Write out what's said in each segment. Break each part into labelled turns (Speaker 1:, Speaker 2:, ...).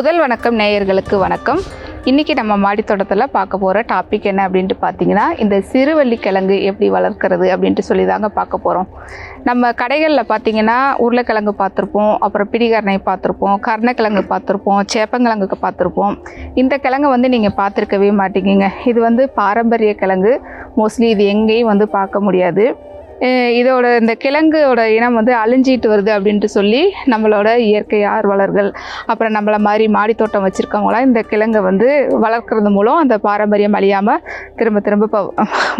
Speaker 1: முதல் வணக்கம் நேயர்களுக்கு வணக்கம். இன்றைக்கி நம்ம மாடித்தோட்டத்தில் பார்க்க போகிற டாபிக் என்ன அப்படின்ட்டு பார்த்தீங்கன்னா இந்த சிறுவள்ளி கிழங்கு எப்படி வளர்க்குறது அப்படின்ட்டு சொல்லி தாங்க பார்க்க போகிறோம் நம்ம கடைகளில் பார்த்தீங்கன்னா உருளைக்கிழங்கு பார்த்துருப்போம் அப்புறம் பிடிகரணை பார்த்துருப்போம் கருணக்கிழங்கு பார்த்துருப்போம் சேப்பங்கிழங்குக்கு பார்த்துருப்போம். இந்த கிழங்கு வந்து நீங்கள் பார்த்துருக்கவே மாட்டீங்க இது வந்து பாரம்பரிய கிழங்கு. மோஸ்ட்லி இது எங்கேயும் வந்து பார்க்க முடியாது. இதோட இந்த கிழங்கோட இனம் வந்து அழிஞ்சிட்டு வருது அப்படின்ட்டு சொல்லி நம்மளோட இயற்கை ஆர்வலர்கள் அப்புறம் நம்மள மாதிரி மாடித்தோட்டம் வச்சுருக்கவங்களாம் இந்த கிழங்கை வந்து வளர்க்குறது மூலம் அந்த பாரம்பரியம் அழியாமல் திரும்ப திரும்ப இப்போ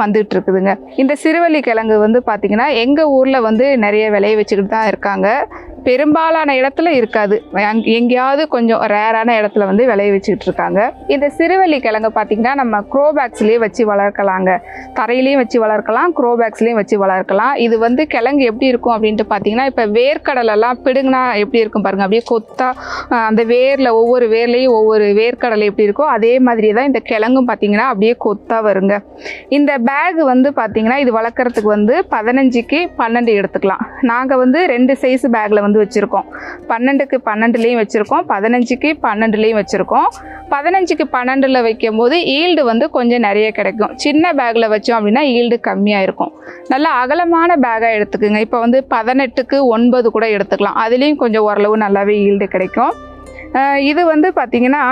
Speaker 1: வந்துட்டு இருக்குதுங்க. இந்த சிறுவள்ளி கிழங்கு வந்து பார்த்திங்கன்னா எங்கள் ஊரில் வந்து நிறைய விளைய வச்சுக்கிட்டு தான் இருக்காங்க. பெரும்பாலான இடத்துல இருக்காது. எங்கேயாவது கொஞ்சம் ரேரான இடத்துல வந்து விளைய வச்சுக்கிட்டு இருக்காங்க. இந்த சிறுவள்ளி கிழங்கு பார்த்திங்கன்னா நம்ம குரோபேக்ஸ்லேயே வச்சு வளர்க்கலாங்க. தரையிலையும் வச்சு வளர்க்கலாம் குரோபேக்ஸ்லேயும் வச்சு வளர்க்கலாம். இது வந்து கிழங்கு எப்படி இருக்கும் அப்படின்ட்டு பார்த்தீங்கன்னா இப்போ வேர்க்கடலெல்லாம் பிடுங்கினா எப்படி இருக்கும் பாருங்கள் அப்படியே கொத்தா அந்த வேரில் ஒவ்வொரு வேர்லேயும் ஒவ்வொரு வேர்க்கடலை எப்படி இருக்கோ அதே மாதிரி தான் இந்த கிழங்கும் பார்த்தீங்கன்னா அப்படியே கொத்தா வருங்க. இந்த பேக் வந்து பார்த்தீங்கன்னா இது வளர்க்குறதுக்கு வந்து பதினஞ்சுக்கு பன்னெண்டு எடுத்துக்கலாம். நாங்கள் வந்து ரெண்டு சைஸ் பேக்கில் வந்து வந்து வச்சுருக்கோம். பன்னெண்டுக்கு பன்னெண்டுலேயும் வச்சுருக்கோம். பதினஞ்சுக்கு பன்னெண்டுலேயும் வச்சுருக்கோம். பதினஞ்சுக்கு பன்னெண்டில் வைக்கும்போது ஈல்டு வந்து கொஞ்சம் நிறைய கிடைக்கும். சின்ன பேக்கில் வச்சோம் அப்படின்னா ஈல்டு கம்மியாக இருக்கும். நல்லா அகலமான பேக்காக எடுத்துக்குங்க. இப்போ வந்து பதினெட்டுக்கு ஒன்பது கூட எடுத்துக்கலாம். அதுலேயும் கொஞ்சம் ஓரளவு நல்லாவே ஈல்டு கிடைக்கும். இது வந்து பார்த்திங்கன்னா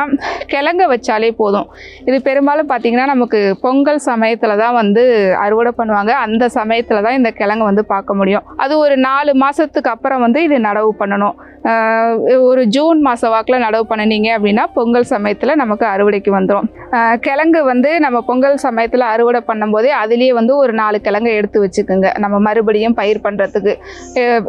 Speaker 1: கிழங்க வச்சாலே போதும். இது பெரும்பாலும் பார்த்திங்கன்னா நமக்கு பொங்கல் சமயத்தில் தான் வந்து அறுவடை பண்ணுவாங்க. அந்த சமயத்தில் தான் இந்த கிழங்கு வந்து பார்க்க முடியும். அது ஒரு நாலு மாதத்துக்கு அப்புறம் வந்து இது நடவு பண்ணணும். ஒரு ஜூன் மாத வாக்கில் நடவு பண்ணினீங்க அப்படின்னா பொங்கல் சமயத்தில் நமக்கு அறுவடைக்கு வந்துடும் கிழங்கு வந்து நம்ம பொங்கல் சமயத்தில் அறுவடை பண்ணும்போதே அதுலேயே வந்து ஒரு நாலு கிழங்கு எடுத்து வச்சுக்கோங்க. நம்ம மறுபடியும் பயிர் பண்ணுறதுக்கு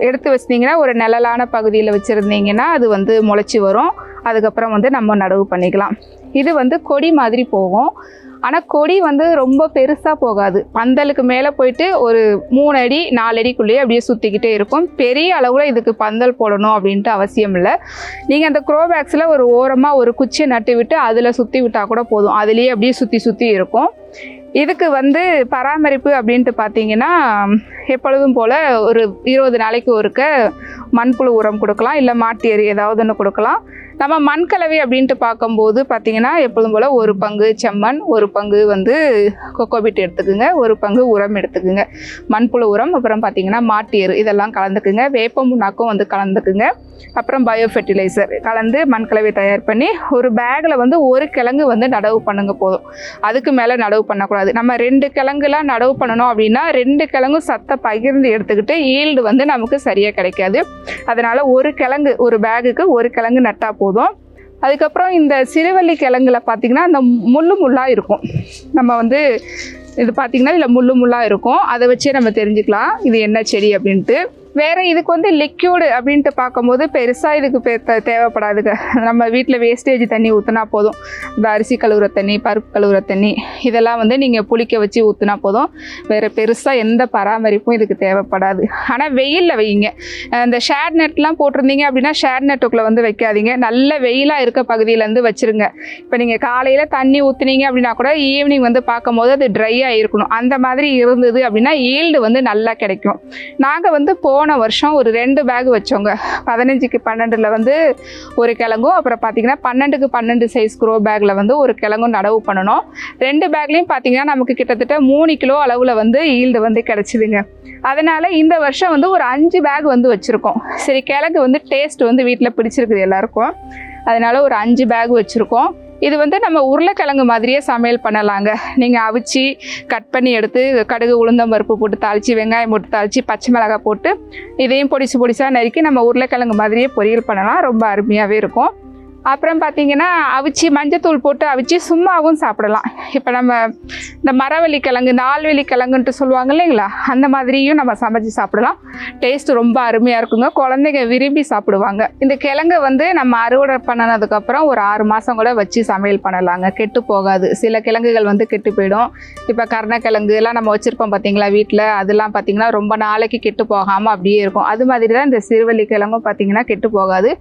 Speaker 1: எடுத்து வச்சிட்டிங்கன்னா ஒரு நிழலான பகுதியில் வச்சுருந்தீங்கன்னா அது வந்து முளைச்சி வரும். அதுக்கப்புறம் வந்து நம்ம நடவு பண்ணிக்கலாம். இது வந்து கொடி மாதிரி போகும். ஆனால் கொடி வந்து ரொம்ப பெருசாக போகாது. பந்தலுக்கு மேலே போயிட்டு ஒரு மூணு அடி நாலு அடிக்குள்ளேயே அப்படியே சுற்றிக்கிட்டே இருக்கும். பெரிய அளவில் இதுக்கு பந்தல் போடணும் அப்படின்ட்டு அவசியம் இல்லை. நீங்கள் அந்த க்ரோபேக்ஸில் ஒரு ஓரமாக ஒரு குச்சியை நட்டு விட்டு அதில் சுற்றி விட்டால் கூட போதும். அதுலேயே அப்படியே சுற்றி சுற்றி இருக்கும். இதுக்கு வந்து பராமரிப்பு அப்படின்ட்டு பார்த்தீங்கன்னா எப்பொழுதும் போல் ஒரு இருபது நாளைக்கு ஒருக்க மண்புழு உரம் கொடுக்கலாம் இல்லை மாட்டு எரி ஏதாவது ஒன்று கொடுக்கலாம். நம்ம மண்கலவை அப்படின்ட்டு பார்க்கும்போது பார்த்தீங்கன்னா எப்பொழுதும் போல் ஒரு பங்கு செம்மண் ஒரு பங்கு வந்து கொக்கோபிட் எடுத்துக்குங்க ஒரு பங்கு உரம் எடுத்துக்குங்க. மண்புழு உரம் அப்புறம் பார்த்தீங்கன்னா மாட்டு எரு இதெல்லாம் கலந்துக்குங்க. வேப்ப முன்னாக்கும் வந்து கலந்துக்குங்க. அப்புறம் பயோ ஃபெர்டிலைசர் கலந்து மண்கலவை தயார் பண்ணி ஒரு பேக்கில் வந்து ஒரு கிழங்கு வந்து நடவு பண்ணுங்க போதும். அதுக்கு மேலே நடவு பண்ணக்கூடாது. நம்ம ரெண்டு கிழங்குலாம் நடவு பண்ணணும் அப்படின்னா ரெண்டு கிழங்கும் சத்தை பகிர்ந்து எடுத்துக்கிட்டு ஈல்டு வந்து நமக்கு சரியாக கிடைக்காது. அதனால் ஒரு கிழங்கு ஒரு பேகுக்கு ஒரு கிழங்கு நட்டால் போதும். அதுக்கப்புறம் இந்த சிறுவள்ளி கிழங்குல பார்த்திங்கன்னா அந்த முள்ளு முள்ளாக இருக்கும். நம்ம வந்து இது பார்த்திங்கன்னா இதில் முள்ளு முள்ளாக இருக்கும். அதை வச்சே நம்ம தெரிஞ்சுக்கலாம். இது என்ன செடி அப்படின்ட்டு. வேறு இதுக்கு வந்து லிக்யூடு அப்படின்ட்டு பார்க்கும்போது பெருசாக இதுக்கு தேவைப்படாதுங்க. நம்ம வீட்டில் வேஸ்டேஜ் தண்ணி ஊற்றினா போதும். இந்த அரிசி கழுவுற தண்ணி பருப்பு கழுவுற தண்ணி இதெல்லாம் வந்து நீங்கள் புளிக்க வச்சு ஊற்றினா போதும். வேறு பெருசாக எந்த பராமரிப்பும் இதுக்கு தேவைப்படாது. ஆனால் வெயிலில் வைங்க. இந்த ஷேட் நெட்லாம் போட்டிருந்தீங்க அப்படின்னா ஷேட் நெட்டுக்குள்ளே வந்து வைக்காதீங்க. நல்ல வெயிலாக இருக்க பகுதியிலேருந்து வச்சுருங்க. இப்போ நீங்கள் காலையில் தண்ணி ஊற்றுனீங்க அப்படின்னா கூட ஈவினிங் வந்து பார்க்கும்போது அது ட்ரையாக இருக்கணும். அந்த மாதிரி இருந்தது அப்படின்னா ஈல்டு வந்து நல்லா கிடைக்கும். நாங்கள் வந்து போன வருஷம் ஒரு ரெண்டு பேக் வச்சோங்க. பதினஞ்சுக்கு பன்னெண்டில் வந்து ஒரு கிழங்கும் அப்புறம் பார்த்தீங்கன்னா பன்னெண்டுக்கு பன்னெண்டு சைஸ் க்ரோ பேக்கில் வந்து ஒரு கிழங்கும் நடவு பண்ணணும். ரெண்டு பேக்லேயும் பார்த்தீங்கன்னா நமக்கு கிட்டத்தட்ட மூணு கிலோ அளவில் வந்து ஈல்டு வந்து கிடச்சிதுங்க. அதனால் இந்த வருஷம் வந்து ஒரு அஞ்சு பேக் வந்து வச்சுருக்கோம். சரி கிழங்கு வந்து டேஸ்ட் வந்து வீட்டில் பிடிச்சிருக்குது எல்லாருக்கும். அதனால் ஒரு அஞ்சு பேக் வச்சுருக்கோம். இது வந்து நம்ம உருளைக்கிழங்கு மாதிரியே சமையல் பண்ணலாங்க. நீங்கள் அவிச்சு கட் பண்ணி எடுத்து கடுகு உளுந்தம் பருப்பு போட்டு தாளித்து வெங்காயம் போட்டு தாளித்து பச்சை மிளகாய் போட்டு இதையும் பொடிசு பொடிசாக நறுக்கி நம்ம உருளைக்கிழங்கு மாதிரியே பொரியல் பண்ணலாம். ரொம்ப அருமையாகவே இருக்கும். அப்புறம் பார்த்தீங்கன்னா அவிச்சு மஞ்சத்தூள் போட்டு அவிச்சு சும்மாவும் சாப்பிடலாம். இப்போ நம்ம இந்த மரவள்ளி கிழங்கு இந்த ஆள்வெளி கிழங்குன்ட்டு சொல்லுவாங்க இல்லைங்களா? அந்த மாதிரியும் நம்ம சமைச்சு சாப்பிடலாம். டேஸ்ட் ரொம்ப அருமையாக இருக்குங்க. குழந்தைங்க விரும்பி சாப்பிடுவாங்க. இந்த கிழங்கை வந்து நம்ம அறுவடை பண்ணனதுக்கப்புறம் ஒரு ஆறு மாதம் கூட வச்சு சமையல் பண்ணலாங்க. கெட்டு போகாது. சில கிழங்குகள் வந்து கெட்டு போயிடும். இப்போ கருணக்கிழங்கு எல்லாம் நம்ம வச்சுருப்போம் பார்த்தீங்களா வீட்டில் அதெல்லாம் பார்த்தீங்கன்னா ரொம்ப நாளைக்கு கெட்டு போகாமல் அப்படியே இருக்கும். அது மாதிரி தான் இந்த சிறுவள்ளி கிழங்கும் பார்த்தீங்கன்னா கெட்டு போகாது.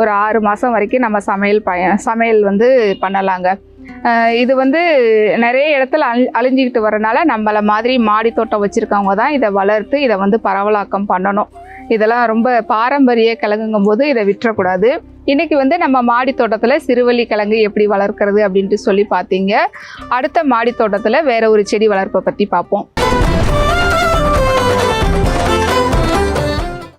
Speaker 1: ஒரு ஆறு மாதம் வரைக்கும் நம்ம சமையல் பய சமையல் வந்து பண்ணலாங்க. இது வந்து நிறைய இடத்துல அழி அழிஞ்சிக்கிட்டு வரனால நம்மளை மாதிரி மாடி தோட்டம் வச்சுருக்கவங்க தான் இதை வளர்த்து இதை வந்து பரவலாக்கம் பண்ணணும். இதெல்லாம் ரொம்ப பாரம்பரிய கிழங்குங்கும் போது இதை விட்டுறக்கூடாது. இன்றைக்கி வந்து நம்ம மாடி தோட்டத்தில் சிறுவள்ளி கிழங்கு எப்படி வளர்க்குறது அப்படின்ட்டு சொல்லி பார்த்தீங்க. அடுத்த மாடி தோட்டத்தில் வேற ஒரு செடி வளர்ப்பை பற்றி பார்ப்போம்.